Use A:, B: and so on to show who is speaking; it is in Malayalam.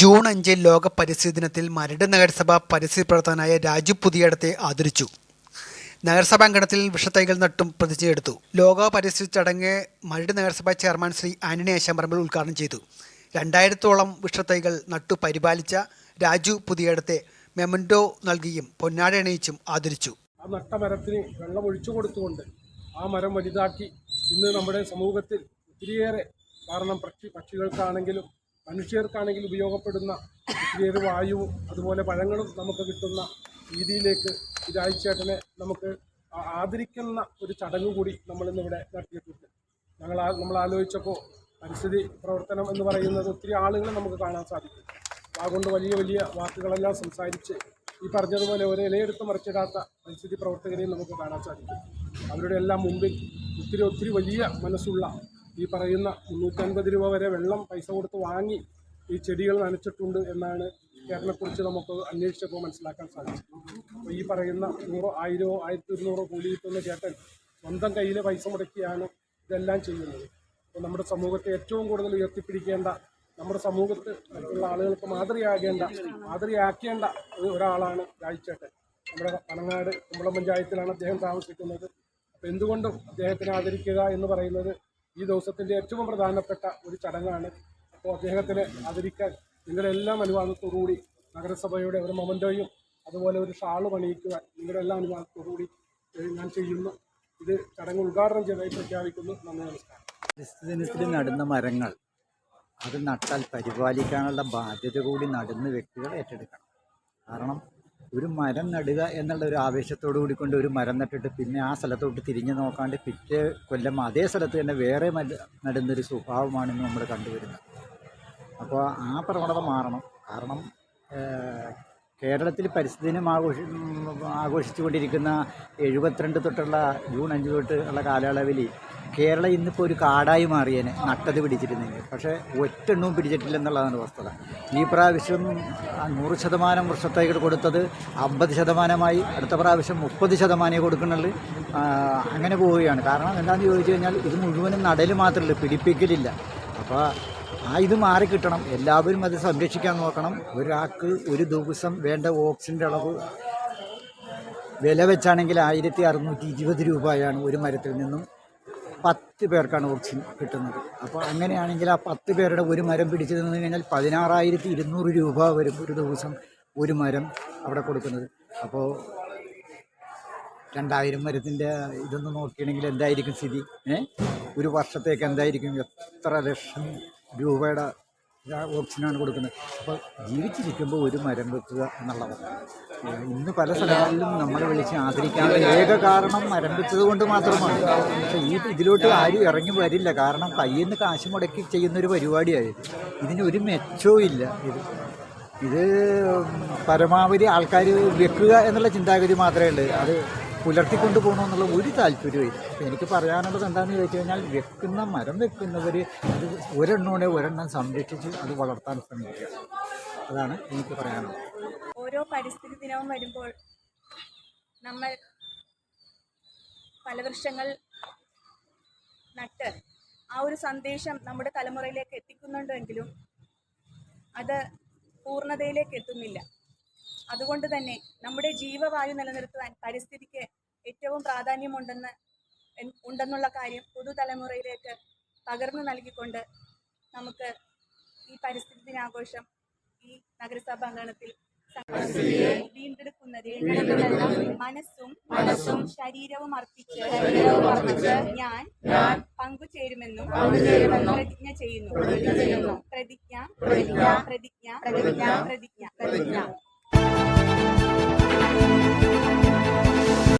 A: ജൂൺ അഞ്ച് ലോക പരിസ്ഥിതി ദിനത്തിൽ മരട് നഗരസഭ പരിസ്ഥിതി പ്രവർത്തകനായ രാജു പുതിയടത്തെ ആദരിച്ചു. നഗരസഭാ അങ്കണത്തിൽ വിഷത്തൈകൾ നട്ടും പ്രതിജ്ഞയെടുത്തു. ലോക പരിസ്ഥിതി ചടങ്ങ് മരട് നഗരസഭാ ചെയർമാൻ ശ്രീ ആന്റണി ആശാമ്പറമ്പിൽ ഉദ്ഘാടനം ചെയ്തു. രണ്ടായിരത്തോളം വിഷത്തൈകൾ നട്ടു പരിപാലിച്ച രാജു പുതിയടത്തെ മെമൻഡോ നൽകിയും പൊന്നാട അണിയിച്ചും ആദരിച്ചു.
B: ആ നട്ട മരത്തിന് വെള്ളം ഒഴിച്ചു കൊടുത്തുകൊണ്ട് ആ മരം വലുതാക്കി ഇന്ന് നമ്മുടെ സമൂഹത്തിൽ ഒത്തിരിയേറെ കാരണം പക്ഷി പക്ഷികൾക്കാണെങ്കിലും മനുഷ്യർക്കാണെങ്കിലും ഉപയോഗപ്പെടുന്ന ഒത്തിരിയേറെ വായുവും അതുപോലെ പഴങ്ങളും നമുക്ക് കിട്ടുന്ന രീതിയിലേക്ക് ഈ രാജചേട്ടനെ നമുക്ക് ആദരിക്കുന്ന ഒരു ചടങ്ങ് കൂടി നമ്മളിന്നിവിടെ നടത്തിയിട്ടുണ്ട്. ഞങ്ങൾ നമ്മൾ ആലോചിച്ചപ്പോൾ പരിസ്ഥിതി പ്രവർത്തനം എന്ന് പറയുന്നത് ഒത്തിരി ആളുകളെ നമുക്ക് കാണാൻ സാധിക്കും. അതുകൊണ്ട് വലിയ വലിയ വാക്കുകളെല്ലാം സംസാരിച്ച് ഈ പറഞ്ഞതുപോലെ ഒരു ഇലയെടുത്ത് മറിച്ചിടാത്ത പരിസ്ഥിതി പ്രവർത്തകരെയും നമുക്ക് കാണാൻ സാധിക്കും. അവരുടെ എല്ലാം മുമ്പിൽ ഒത്തിരി ഒത്തിരി വലിയ മനസ്സുള്ള ഈ പറയുന്ന മുന്നൂറ്റൻപത് രൂപ വരെ വെള്ളം പൈസ കൊടുത്ത് വാങ്ങി ഈ ചെടികൾ നനച്ചിട്ടുണ്ട് എന്നാണ് കേരളത്തെക്കുറിച്ച് നമുക്ക് അന്വേഷിച്ചപ്പോൾ മനസ്സിലാക്കാൻ സാധിച്ചത്. അപ്പോൾ ഈ പറയുന്ന നൂറോ ആയിരമോ ആയിരത്തി ഇരുന്നൂറോ കൂലി കിട്ടുന്ന ചേട്ടൻ സ്വന്തം കയ്യിലെ പൈസ മുടക്കിയാണ് ഇതെല്ലാം ചെയ്യുന്നത്. അപ്പോൾ നമ്മുടെ സമൂഹത്തെ ഏറ്റവും കൂടുതൽ ഉയർത്തിപ്പിടിക്കേണ്ട നമ്മുടെ സമൂഹത്തിൽ ഉള്ള ആളുകൾക്ക് മാതൃയാകേണ്ട മാതൃകയാക്കേണ്ട ഒരു- ഒരാളാണ് രാജ്ചേട്ടൻ നമ്മുടെ പനങ്ങാട് കുമ്പളം പഞ്ചായത്തിലാണ് അദ്ദേഹം താമസിക്കുന്നത്. അപ്പോൾ എന്തുകൊണ്ടും അദ്ദേഹത്തിനെ ആദരിക്കുക എന്ന് പറയുന്നത് ഈ ദിവസത്തിന്റെ ഏറ്റവും പ്രധാനപ്പെട്ട ഒരു ചടങ്ങാണ്. അപ്പോൾ അദ്ദേഹത്തിനെ ആദരിക്കാൻ നിങ്ങളുടെ എല്ലാം അനുവാദത്തോടുകൂടി നഗരസഭയുടെ ഒരു മൊമന്റോയും അതുപോലെ ഒരു ഷാൾ പണിയിക്കുവാൻ നിങ്ങളുടെ എല്ലാ അനുവാദത്തോടുകൂടി ഞാൻ ചെയ്യുന്നു. ഇത് ചടങ്ങ് ഉദ്ഘാടനം ചെയ്തായി പ്രഖ്യാപിക്കുന്നു. നന്ദി നമസ്കാരം.
C: ക്രിസ്തുദിനത്തിൽ ദിനത്തിൽ നടുന്ന മരങ്ങൾ അത് നട്ടാൽ പരിപാലിക്കാനുള്ള ബാധ്യത കൂടി നടുന്ന വ്യക്തികൾ ഏറ്റെടുക്കണം. കാരണം ഒരു മരം നടുക എന്നുള്ള ഒരു ആവേശത്തോടു കൂടിക്കൊണ്ട് ഒരു മരം നട്ടിട്ട് പിന്നെ ആ സ്ഥലത്തോട്ട് തിരിഞ്ഞു നോക്കാണ്ട് പിറ്റേ കൊല്ലം അതേ സ്ഥലത്ത് തന്നെ വേറെ നടുന്നൊരു സ്വഭാവമാണ് ഇന്ന് നമ്മൾ കണ്ടുവരുന്നത്. അപ്പോൾ ആ പ്രവണത മാറണം. കാരണം കേരളത്തിൽ പരിസ്ഥിതി ദിനം ആഘോഷി ആഘോഷിച്ചുകൊണ്ടിരിക്കുന്ന എഴുപത്തിരണ്ട് തൊട്ടുള്ള ജൂൺ അഞ്ച് തൊട്ട് ഉള്ള കാലയളവിൽ കേരളം ഇന്നിപ്പോൾ ഒരു കാടായി മാറിയേനെ. നട്ടത് പിടിച്ചിരുന്നെങ്കിൽ. പക്ഷേ ഒറ്റെണ്ണവും പിടിച്ചിട്ടില്ലെന്നുള്ളതാണ് വസ്തുത. ഈ പ്രാവശ്യം നൂറ് ശതമാനം വൃക്ഷത്തൈകൾ കൊടുത്തത് അമ്പത് ശതമാനമായി അടുത്ത പ്രാവശ്യം മുപ്പത് ശതമാനമേ കൊടുക്കുന്നുള്ളൂ. അങ്ങനെ പോവുകയാണ്. കാരണം എന്താണെന്ന് ചോദിച്ചു കഴിഞ്ഞാൽ ഇത് മുഴുവനും നടൽ മാത്രമല്ല പിടിപ്പിക്കലില്ല. അപ്പോൾ ആ ഇത് മാറിക്കിട്ടണം എല്ലാവരും അത് സംരക്ഷിക്കാൻ നോക്കണം. ഒരാൾക്ക് ഒരു ദിവസം വേണ്ട ഓക്സിജന്റെ അളവ് വില വെച്ചാണെങ്കിൽ ആയിരത്തി അറുന്നൂറ്റി ഇരുപത് രൂപയാണ് ഒരു മരത്തിൽ നിന്നും പത്ത് പേർക്കാണ് ഓക്സിജൻ കിട്ടുന്നത്. അപ്പോൾ അങ്ങനെയാണെങ്കിൽ ആ പത്ത് പേരുടെ ഒരു മരം പിടിച്ചു കഴിഞ്ഞാൽ പതിനാറായിരത്തി ഇരുന്നൂറ് രൂപ വരും ഒരു ദിവസം ഒരു മരം അവിടെ കൊടുക്കുന്നത്. അപ്പോൾ രണ്ടായിരം മരത്തിന്റെ ഇതൊന്ന് നോക്കുകയാണെങ്കിൽ എന്തായിരിക്കും സ്ഥിതി? ഒരു വർഷത്തേക്ക് എന്തായിരിക്കും? എത്ര ലക്ഷം രൂപയുടെ ഓപ്ഷനാണ് കൊടുക്കുന്നത്. അപ്പോൾ ജീവിച്ചിരിക്കുമ്പോൾ ഒരു മരം വെക്കുക എന്നുള്ളതാണ്. ഇന്ന് പല സ്ഥലങ്ങളിലും നമ്മളെ വിളിച്ച് ആദരിക്കാനുള്ള ഏക കാരണം മരം വെച്ചത് കൊണ്ട് മാത്രമാണ്. പക്ഷേ ഈ ഇതിലോട്ട് ആരും ഇറങ്ങി വരില്ല. കാരണം കയ്യിൽ നിന്ന് കാശ് മുടക്കി ചെയ്യുന്നൊരു പരിപാടിയായത് ഇതിന് ഒരു മെച്ചവും ഇല്ല. ഇത് ഇത് പരമാവധി ആൾക്കാർ വെക്കുക എന്നുള്ള ചിന്താഗതി മാത്രമേ ഉള്ളൂ. അത് പുലർത്തിക്കൊണ്ട് പോകണമെന്നുള്ള ഒരു താല്പര്യവും ഇല്ല അപ്പോൾ എനിക്ക് പറയാനുള്ളത് എന്താണെന്ന് ചോദിച്ചു കഴിഞ്ഞാൽ വെക്കുന്ന മരം വെക്കുന്നവർ അത് ഒരെണ്ണോടെ ഒരെണ്ണം സംരക്ഷിച്ച് അത് വളർത്താൻ ശ്രമിക്കുക. അതാണ് എനിക്ക് പറയാനുള്ളത്.
D: ഓരോ പരിസ്ഥിതി ദിനവും വരുമ്പോൾ നമ്മൾ പല ഫലവൃക്ഷങ്ങൾ നട്ട് ആ ഒരു സന്ദേശം നമ്മുടെ തലമുറയിലേക്ക് എത്തിക്കുന്നുണ്ടെങ്കിലും അത് പൂർണതയിലേക്ക് എത്തുന്നില്ല. അതുകൊണ്ട് തന്നെ നമ്മുടെ ജീവവായു നിലനിർത്തുവാൻ പരിസ്ഥിതിക്ക് ഏറ്റവും പ്രാധാന്യമുണ്ടെന്ന് ഉണ്ടെന്നുള്ള കാര്യം പുതുതലമുറയിലേക്ക് പകർന്നു നൽകിക്കൊണ്ട് നമുക്ക് ഈ പരിസ്ഥിതി ദിനാഘോഷം ഈ നഗരസഭാ അങ്കണത്തിൽ വീണ്ടെടുക്കുന്നതിൽ മനസ്സും മനസ്സും ശരീരവും അർപ്പിച്ച് ഞാൻ ഞാൻ പങ്കുചേരുമെന്നും പ്രതിജ്ഞ ചെയ്യുന്നു. പ്രതിജ്ഞ പ്രതിജ്ഞ പ്രതിജ്ഞ പ്രതിജ്ഞ പ്രതിജ്ഞ പ്രതിജ്ഞ Thank you.